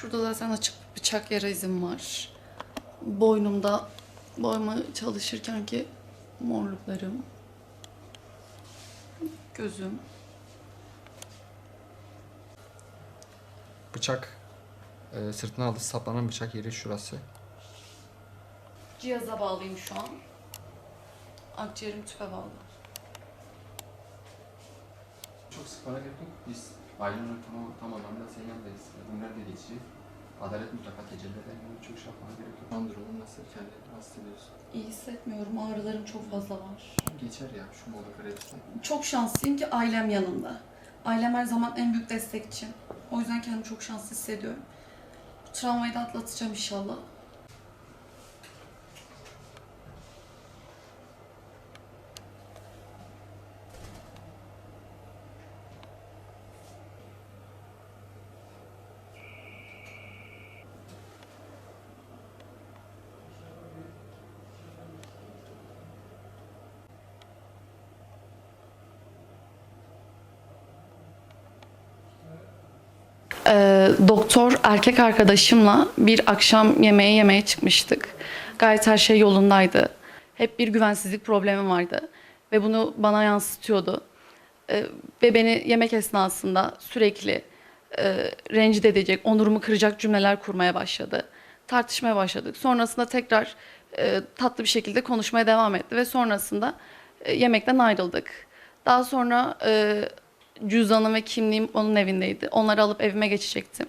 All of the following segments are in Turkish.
Şurada zaten açık bıçak yara izim var. Boynumda boyama çalışırken ki morluklarım. Gözüm. Bıçak e, sırtına aldı. Saplanan bıçak yeri şurası. Cihaza bağlıyım şu an. Akciğerim tüpe bağlı. Çok sıkmana gerek yok. Biz ailen olarak tam, tam anlamda senin yanındayız. Bunlar da geçici. Adalet mutlaka tecelli eder. Yani çok şey yapmana gerek yok. Şu an durumun nasıl? Kendini nasıl hissediyorsun? İyi hissetmiyorum. Ağrılarım çok fazla var. Geçer ya şu mola grevisi. Çok şanslıyım ki ailem yanımda. Ailem her zaman en büyük destekçim. O yüzden kendimi çok şanslı hissediyorum. Bu travmayı da atlatacağım inşallah. Ee, doktor erkek arkadaşımla bir akşam yemeği yemeye çıkmıştık. Gayet her şey yolundaydı. Hep bir güvensizlik problemi vardı ve bunu bana yansıtıyordu. Ee, ve beni yemek esnasında sürekli e, rencide edecek, onurumu kıracak cümleler kurmaya başladı. Tartışmaya başladık. Sonrasında tekrar e, tatlı bir şekilde konuşmaya devam etti ve sonrasında e, yemekten ayrıldık. Daha sonra e, cüzdanım ve kimliğim onun evindeydi. Onları alıp evime geçecektim.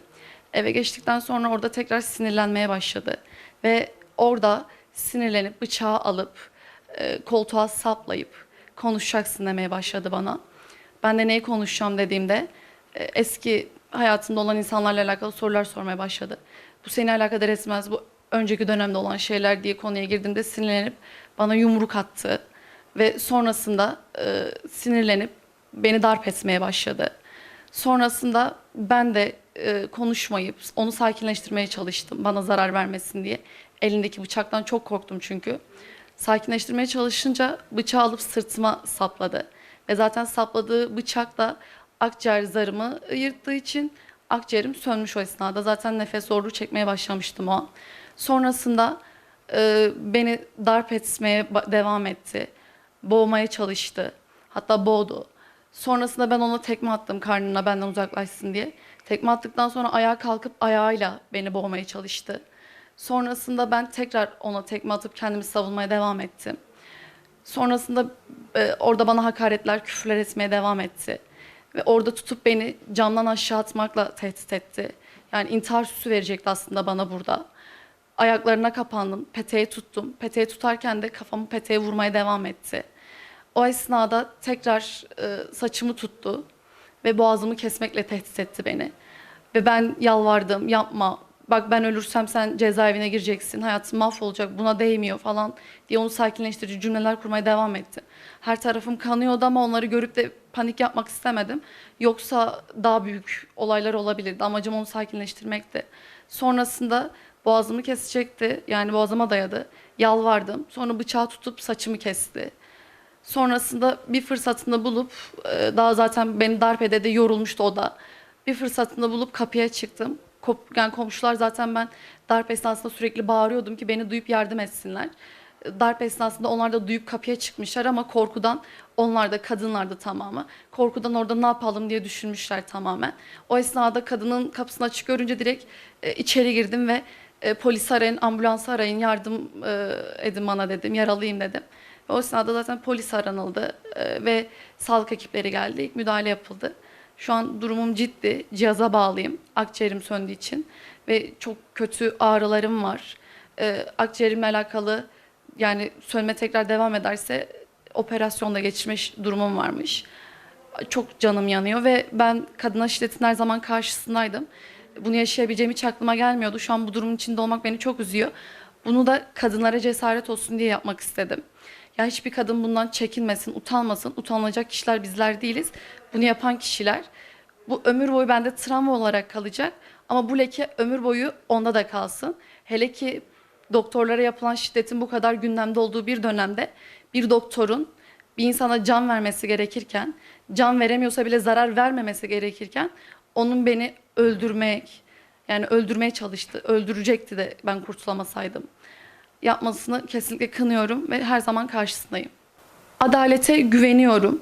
Eve geçtikten sonra orada tekrar sinirlenmeye başladı. Ve orada sinirlenip bıçağı alıp e, koltuğa saplayıp konuşacaksın demeye başladı bana. Ben de neyi konuşacağım dediğimde e, eski hayatında olan insanlarla alakalı sorular sormaya başladı. Bu seni alakadar etmez, bu önceki dönemde olan şeyler diye konuya girdiğimde sinirlenip bana yumruk attı. Ve sonrasında e, sinirlenip beni darp etmeye başladı. Sonrasında ben de e, konuşmayıp onu sakinleştirmeye çalıştım bana zarar vermesin diye. Elindeki bıçaktan çok korktum çünkü. Sakinleştirmeye çalışınca bıçağı alıp sırtıma sapladı. Ve zaten sapladığı bıçak da akciğer zarımı yırttığı için akciğerim sönmüş o esnada. Zaten nefes zorluğu çekmeye başlamıştım o an. Sonrasında e, beni darp etmeye devam etti. Boğmaya çalıştı. Hatta boğdu. Sonrasında ben ona tekme attım karnına benden uzaklaşsın diye. Tekme attıktan sonra ayağa kalkıp ayağıyla beni boğmaya çalıştı. Sonrasında ben tekrar ona tekme atıp kendimi savunmaya devam ettim. Sonrasında e, orada bana hakaretler, küfürler etmeye devam etti. Ve orada tutup beni camdan aşağı atmakla tehdit etti. Yani intihar süsü verecekti aslında bana burada. Ayaklarına kapandım, peteği tuttum. Peteği tutarken de kafamı peteğe vurmaya devam etti. O esnada tekrar e, saçımı tuttu ve boğazımı kesmekle tehdit etti beni. Ve ben yalvardım, yapma, bak ben ölürsem sen cezaevine gireceksin, hayatın mahvolacak, buna değmiyor falan diye onu sakinleştirici cümleler kurmaya devam etti. Her tarafım kanıyordu ama onları görüp de panik yapmak istemedim. Yoksa daha büyük olaylar olabilirdi. Amacım onu sakinleştirmekti. Sonrasında boğazımı kesecekti, yani boğazıma dayadı. Yalvardım. Sonra bıçağı tutup saçımı kesti. Sonrasında bir fırsatını bulup e, daha zaten beni darp de yorulmuştu o da. Bir fırsatını bulup kapıya çıktım. Yani komşular zaten ben darp esnasında sürekli bağırıyordum ki beni duyup yardım etsinler. Darp esnasında onlar da duyup kapıya çıkmışlar ama korkudan onlar da kadınlar da tamamı. Korkudan orada ne yapalım diye düşünmüşler tamamen. O esnada kadının kapısını açık görünce direkt e, içeri girdim ve e, polis arayın, ambulans arayın, yardım e, edin bana dedim, yaralıyım dedim. O esnada zaten polis aranıldı e, ve sağlık ekipleri geldi. İlk müdahale yapıldı. Şu an durumum ciddi. Cihaza bağlıyım akciğerim söndüğü için ve çok kötü ağrılarım var. E, akciğerimle alakalı yani sönme tekrar devam ederse operasyonda geçirme ş- durumum varmış. Çok canım yanıyor ve ben kadına şiddetin her zaman karşısındaydım. Bunu yaşayabileceğim hiç aklıma gelmiyordu. Şu an bu durumun içinde olmak beni çok üzüyor. Bunu da kadınlara cesaret olsun diye yapmak istedim. Ya hiçbir kadın bundan çekinmesin, utanmasın. Utanılacak kişiler bizler değiliz. Bunu yapan kişiler. Bu ömür boyu bende travma olarak kalacak. Ama bu leke ömür boyu onda da kalsın. Hele ki doktorlara yapılan şiddetin bu kadar gündemde olduğu bir dönemde bir doktorun bir insana can vermesi gerekirken, can veremiyorsa bile zarar vermemesi gerekirken onun beni öldürmek, Yani öldürmeye çalıştı. Öldürecekti de ben kurtulamasaydım. Yapmasını kesinlikle kınıyorum ve her zaman karşısındayım. Adalete güveniyorum.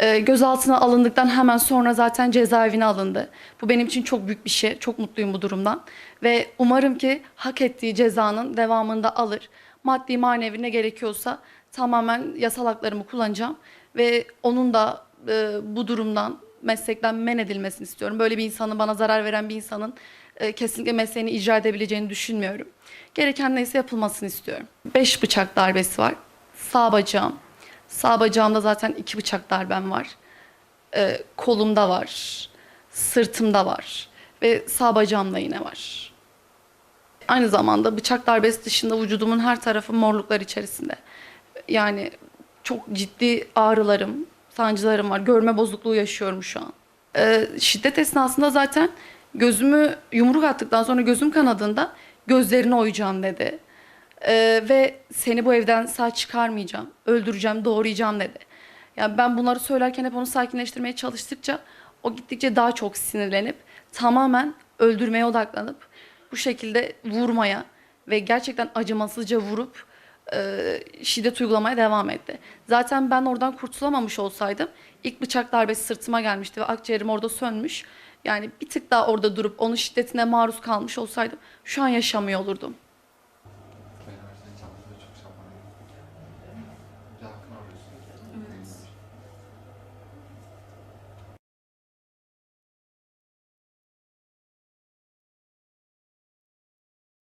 Ee, gözaltına alındıktan hemen sonra zaten cezaevine alındı. Bu benim için çok büyük bir şey. Çok mutluyum bu durumdan. Ve umarım ki hak ettiği cezanın devamında alır. Maddi manevi ne gerekiyorsa tamamen yasal haklarımı kullanacağım. Ve onun da e, bu durumdan meslekten men edilmesini istiyorum. Böyle bir insanın bana zarar veren bir insanın e, kesinlikle mesleğini icra edebileceğini düşünmüyorum. Gereken neyse yapılmasını istiyorum. Beş bıçak darbesi var. Sağ bacağım. Sağ bacağımda zaten iki bıçak darbem var. Ee, kolumda var. Sırtımda var. Ve sağ bacağımda yine var. Aynı zamanda bıçak darbesi dışında vücudumun her tarafı morluklar içerisinde. Yani çok ciddi ağrılarım, sancılarım var. Görme bozukluğu yaşıyorum şu an. Ee, şiddet esnasında zaten gözümü yumruk attıktan sonra gözüm kanadığında gözlerini oyacağım dedi. Ee, ve seni bu evden sağ çıkarmayacağım, öldüreceğim, doğrayacağım dedi. Yani ben bunları söylerken hep onu sakinleştirmeye çalıştıkça o gittikçe daha çok sinirlenip tamamen öldürmeye odaklanıp bu şekilde vurmaya ve gerçekten acımasızca vurup e, şiddet uygulamaya devam etti. Zaten ben oradan kurtulamamış olsaydım ilk bıçak darbesi sırtıma gelmişti ve akciğerim orada sönmüş. Yani bir tık daha orada durup onun şiddetine maruz kalmış olsaydım şu an yaşamıyor olurdum.